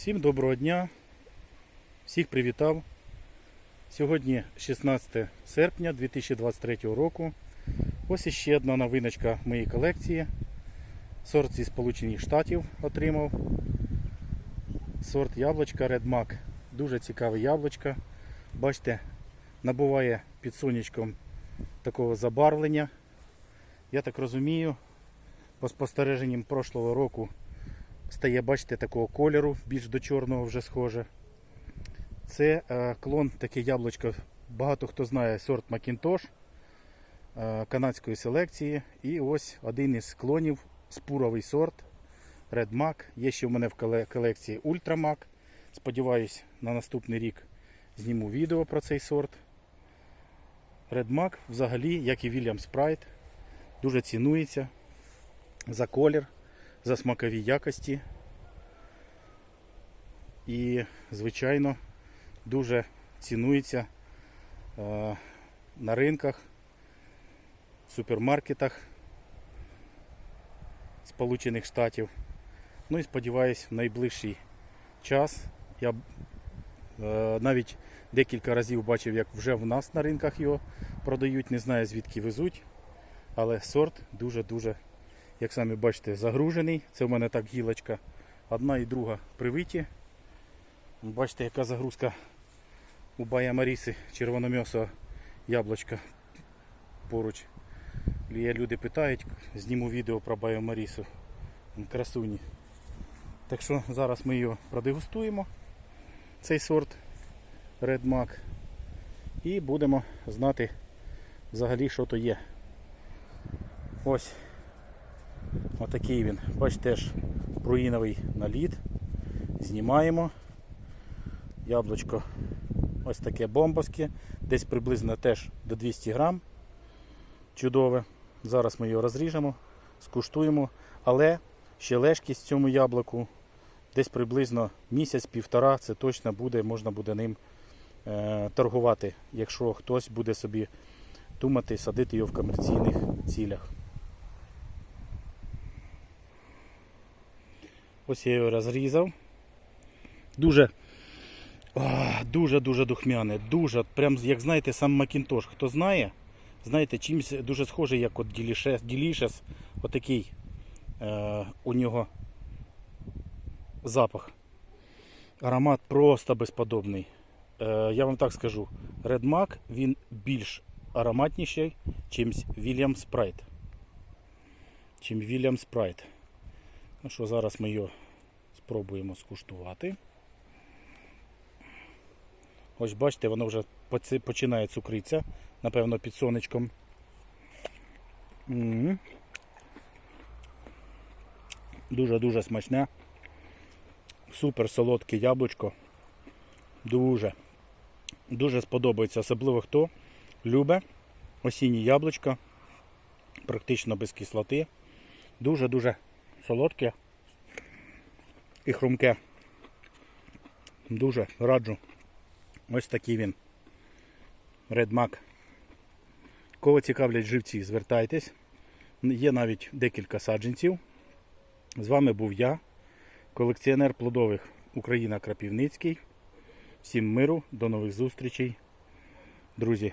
Всім доброго дня. Всіх привітав. Сьогодні 16 серпня 2023 року. Ось іще одна новиночка моєї колекції. Сорт зі Сполучених Штатів отримав. Сорт яблучка Red Mac. Дуже цікаве яблучко. Бачите, набуває під сонячком такого забарвлення. Я так розумію, по спостереженням прошлого року стає, бачите, такого кольору, більш до чорного вже схоже. Це е, клон, таке яблучко. Багато хто знає сорт Macintosh е, канадської селекції. І ось один із клонів, спуровий сорт Red Mac. Є ще в мене в колекції Ultra Mac. Сподіваюсь, на наступний рік зніму відео про цей сорт. Red Mac взагалі, як і William Sprite, дуже цінується за колір, за смакові якості. І, звичайно, дуже цінується е, на ринках, супермаркетах Сполучених Штатів. Ну і сподіваюсь, в найближчий час я е, навіть декілька разів бачив, як вже в нас на ринках його продають, не знаю звідки везуть. Але сорт дуже-дуже, як самі бачите, загружений. Це в мене так гілочка. Одна і друга привиті. Бачите, яка загрузка у Бая Маріси червономьосого яблучка поруч. Люди питають, зніму відео про Бая Марісу. Красуні. Так що зараз ми його продегустуємо, цей сорт Red Mac. І будемо знати взагалі, що то є. Ось отакий він. Бачите, теж пруїновий наліт. Знімаємо. Яблучко ось таке бомбовське, десь приблизно теж до 200 грам. Чудове. Зараз ми його розріжемо, скуштуємо, але ще лежкість цьому яблуку десь приблизно місяць-півтора, це точно буде, можна буде ним е, торгувати, якщо хтось буде собі думати садити його в комерційних цілях. Ось я його розрізав. Дуже дуже-дуже духмяне, дуже, прям як знаєте, сам Макінтош. Хто знає, знаєте, чимось дуже схожий, як от Delicious, Delicious отакий е, у нього запах. Аромат просто безподобний. Е, я вам так скажу, Red Mac він більш ароматніший, чимсь William Sprite. Чим William Sprite. Ну що, зараз ми його спробуємо скуштувати. Ось бачите, воно вже починає цукритися, напевно, під сонечком. Дуже-дуже смачне. Супер солодке яблучко. Дуже. Дуже сподобається, особливо хто любить осінні яблучка, практично без кислоти. Дуже-дуже солодке і хрумке. Дуже раджу. Ось такий він. Mac. Кого цікавлять живці, звертайтесь. Є навіть декілька саджанців. З вами був я, колекціонер плодових Україна Крапівницький. Всім миру, до нових зустрічей. Друзі,